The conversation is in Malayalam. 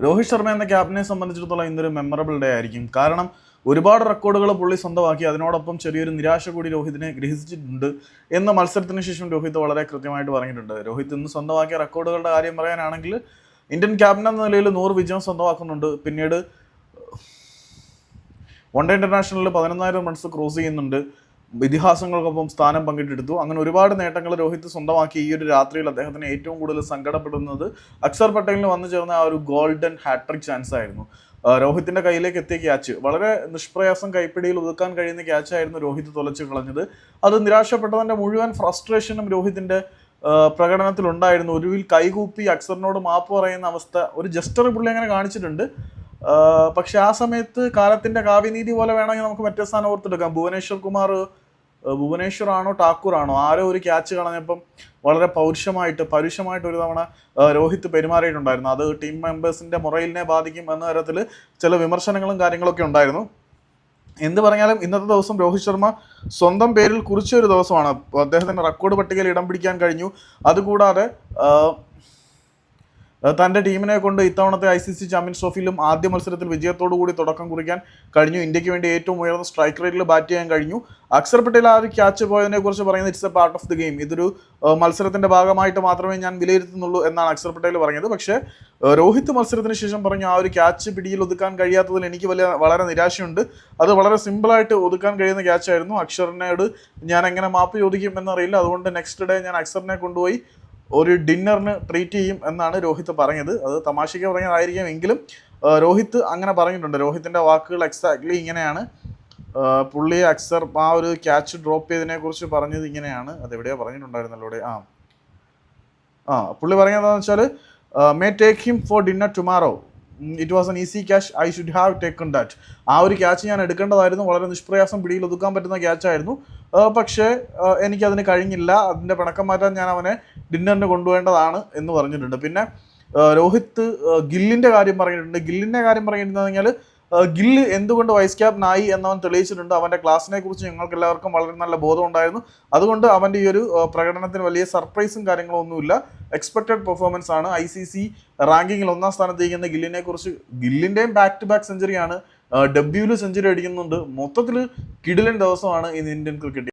രോഹിത് ശർമ്മ എന്ന ക്യാപ്റ്റനെ സംബന്ധിച്ചിടത്തോളം ഇന്നൊരു മെമ്മറബിൾ ഡേ ആയിരിക്കും. കാരണം ഒരുപാട് റെക്കോർഡുകൾ പുള്ളി സ്വന്തമാക്കി. അതിനോടൊപ്പം ചെറിയൊരു നിരാശ കൂടി രോഹിതിനെ ഗ്രഹിച്ചിട്ടുണ്ട് എന്ന മത്സരത്തിന് ശേഷം രോഹിത് വളരെ കൃത്യമായിട്ട് പറഞ്ഞിട്ടുണ്ട്. രോഹിത് ഇന്ന് സ്വന്തമാക്കിയ റെക്കോർഡുകളുടെ കാര്യം പറയാനാണെങ്കിൽ ഇന്ത്യൻ ക്യാപ്റ്റൻ എന്ന നിലയിൽ നൂറ് വിജയം സ്വന്തമാക്കുന്നുണ്ട്. പിന്നീട് വൺ ഡേ ഇന്റർനാഷണലിൽ പതിനൊന്നായിരം റൺസ് ക്രോസ് ചെയ്യുന്നുണ്ട്. ഇതിഹാസങ്ങൾക്കൊപ്പം സ്ഥാനം പങ്കിട്ടെടുത്തു. അങ്ങനെ ഒരുപാട് നേട്ടങ്ങൾ രോഹിത് സ്വന്തമാക്കി ഈ ഒരു രാത്രിയിൽ അദ്ദേഹത്തിന് ഏറ്റവും കൂടുതൽ സങ്കടപ്പെടുന്നത് അക്സർ പട്ടേലിന് വന്നു ചേർന്ന ആ ഒരു ഗോൾഡൻ ഹാട്രിക് ചാൻസ് ആയിരുന്നു. രോഹിത്തിന്റെ കയ്യിലേക്ക് എത്തിയ ക്യാച്ച്. വളരെ നിഷ്പ്രയാസം കൈപ്പിടിയിൽ ഒതുക്കാൻ കഴിയുന്ന ക്യാച്ചായിരുന്നു രോഹിത് തുലച്ചു കളഞ്ഞത്. അത് നിരാശപ്പെട്ടതിന്റെ മുഴുവൻ ഫ്രസ്ട്രേഷനും രോഹിത്തിന്റെ പ്രകടനത്തിലുണ്ടായിരുന്നു. ഒടുവിൽ കൈകൂപ്പി അക്സറിനോട് മാപ്പ് പറയുന്ന അവസ്ഥ ഒരു ജസ്റ്റർ പുള്ളി അങ്ങനെ കാണിച്ചിട്ടുണ്ട്. പക്ഷെ ആ സമയത്ത് കാലത്തിന്റെ കാവ്യനീതി പോലെ വേണമെങ്കിൽ നമുക്ക് മറ്റേ സ്ഥാനം ഓർത്തെടുക്കാം. ഭുവനേശ്വർ കുമാർ ഭുവനേശ്വർ ആണോ ടാക്കൂർ ആണോ ആരോ ഒരു ക്യാച്ച് കളഞ്ഞപ്പം വളരെ പൗരുഷമായിട്ട് പരുഷമായിട്ട് ഒരു തവണ രോഹിത് പെരുമാറിയിട്ടുണ്ടായിരുന്നു. അത് ടീം മെമ്പേഴ്സിന്റെ മുറയിലിനെ ബാധിക്കും എന്ന തരത്തിൽ ചില വിമർശനങ്ങളും കാര്യങ്ങളൊക്കെ ഉണ്ടായിരുന്നു. എന്ത് പറഞ്ഞാലും ഇന്നത്തെ ദിവസം രോഹിത് ശർമ്മ സ്വന്തം പേരിൽ കുറിച്ചൊരു ദിവസമാണ്. അദ്ദേഹത്തിന്റെ റെക്കോർഡ് പട്ടികയിൽ ഇടം പിടിക്കാൻ കഴിഞ്ഞു. അതുകൂടാതെ തന്റെ ടീമിനെ കൊണ്ട് ഇത്തവണത്തെ ഐ സി സി ചാമ്പ്യൻസ് ട്രോഫിയിലും ആദ്യ മത്സരത്തിൽ വിജയത്തോടു കൂടി തുടക്കം കുറിക്കാൻ കഴിഞ്ഞു. ഇന്ത്യയ്ക്ക് വേണ്ടി ഏറ്റവും ഉയർന്ന സ്ട്രൈക്ക് റേറ്റിൽ ബാറ്റ് ചെയ്യാൻ കഴിഞ്ഞു. അക്സർ പട്ടേൽ ആ ഒരു ക്യാച്ച് പോയതിനെ കുറിച്ച് പറയുന്നത് it's a part of the game ഇതൊരു മത്സരത്തിന്റെ ഭാഗമായിട്ട് മാത്രമേ ഞാൻ വിലയിരുത്തുന്നുള്ളൂ എന്നാണ് അക്സർ പട്ടേൽ പറഞ്ഞത്. പക്ഷേ രോഹിത് മത്സരത്തിന് ശേഷം പറഞ്ഞു ആ ഒരു ക്യാച്ച് പിടിയിൽ ഒതുക്കാൻ കഴിയാത്തതിൽ എനിക്ക് വലിയ വളരെ നിരാശയുണ്ട്. അത് വളരെ സിമ്പിളായിട്ട് ഒതുക്കാൻ കഴിയുന്ന ക്യാച്ചായിരുന്നു അക്ഷറിനോട് ഞാൻ എങ്ങനെ മാപ്പ് ചോദിക്കും എന്നറിയില്ല. അതുകൊണ്ട് നെക്സ്റ്റ് ഡേ ഞാൻ അക്സറിനെ കൊണ്ടുപോയി ഒരു ഡിന്നറിന് ട്രീറ്റ് ചെയ്യും എന്നാണ് രോഹിത് പറഞ്ഞത്. അത് തമാശയ്ക്ക് പറഞ്ഞതായിരിക്കും എങ്കിലും രോഹിത് അങ്ങനെ പറഞ്ഞിട്ടുണ്ട്. രോഹിത്തിന്റെ വാക്കുകൾ എക്സാക്ട്ലി ഇങ്ങനെയാണ്. പുള്ളി അക്സർ ആ ഒരു ക്യാച്ച് ഡ്രോപ്പ് ചെയ്തതിനെ കുറിച്ച് പറഞ്ഞത് ഇങ്ങനെയാണ്. അത് എവിടെയോ പറഞ്ഞിട്ടുണ്ടായിരുന്നല്ലോ ഇവിടെ ആ. ആ പുള്ളി പറഞ്ഞതെന്ന് വെച്ചാൽ may take him for dinner tomorrow it was an easy catch I should have taken that ആ ഒരു ക്യാച്ച് ഞാൻ എടുക്കേണ്ടതായിരുന്നു. വളരെ നിഷ്പ്രയാസം പിടിയിൽ ഒതുക്കാൻ പറ്റുന്ന ക്യാച്ചായിരുന്നു പക്ഷേ എനിക്ക് എനിക്കതിന് കഴിഞ്ഞില്ല. അതിന്റെ പിണക്കം മാറ്റാൻ ഞാൻ അവനെ ഡിന്നറിന് കൊണ്ടുപോകേണ്ടതാണ് എന്ന് പറഞ്ഞിട്ടുണ്ട്. പിന്നെ രോഹിത് ഗില്ലിന്റെ കാര്യം പറഞ്ഞിട്ടുണ്ട്. ഗില്ലിന്റെ കാര്യം പറഞ്ഞിട്ടുണ്ടെന്ന് കഴിഞ്ഞാൽ ആ, ഗില്ല് എന്തുകൊണ്ട് വൈസ് ക്യാപ്റ്റനായി എന്നവൻ തെളിയിച്ചിട്ടുണ്ട്. അവന്റെ ക്ലാസ്സിനെ കുറിച്ച് ഞങ്ങൾക്ക് എല്ലാവർക്കും വളരെ നല്ല ബോധം ഉണ്ടായിരുന്നു. അതുകൊണ്ട് അവന്റെ ഈ ഒരു പ്രകടനത്തിന് വലിയ സർപ്രൈസും കാര്യങ്ങളും ഒന്നുമില്ല. എക്സ്പെക്റ്റഡ് പെർഫോമൻസ് ആണ്. ഐ സി സി റാങ്കിങ്ങിൽ ഒന്നാം സ്ഥാനത്തേക്കുന്ന ഗില്ലിനെ കുറിച്ച് ഗില്ലിന്റെയും ബാക്ക് ടു ബാക്ക് സെഞ്ചുറിയാണ് ഡബ്ല്യൂൽ സെഞ്ചുറി അടിക്കുന്നുണ്ട്. മൊത്തത്തിൽ കിടിലൻ ദിവസമാണ് ഇന്ന് ഇന്ത്യൻ ക്രിക്കറ്റ്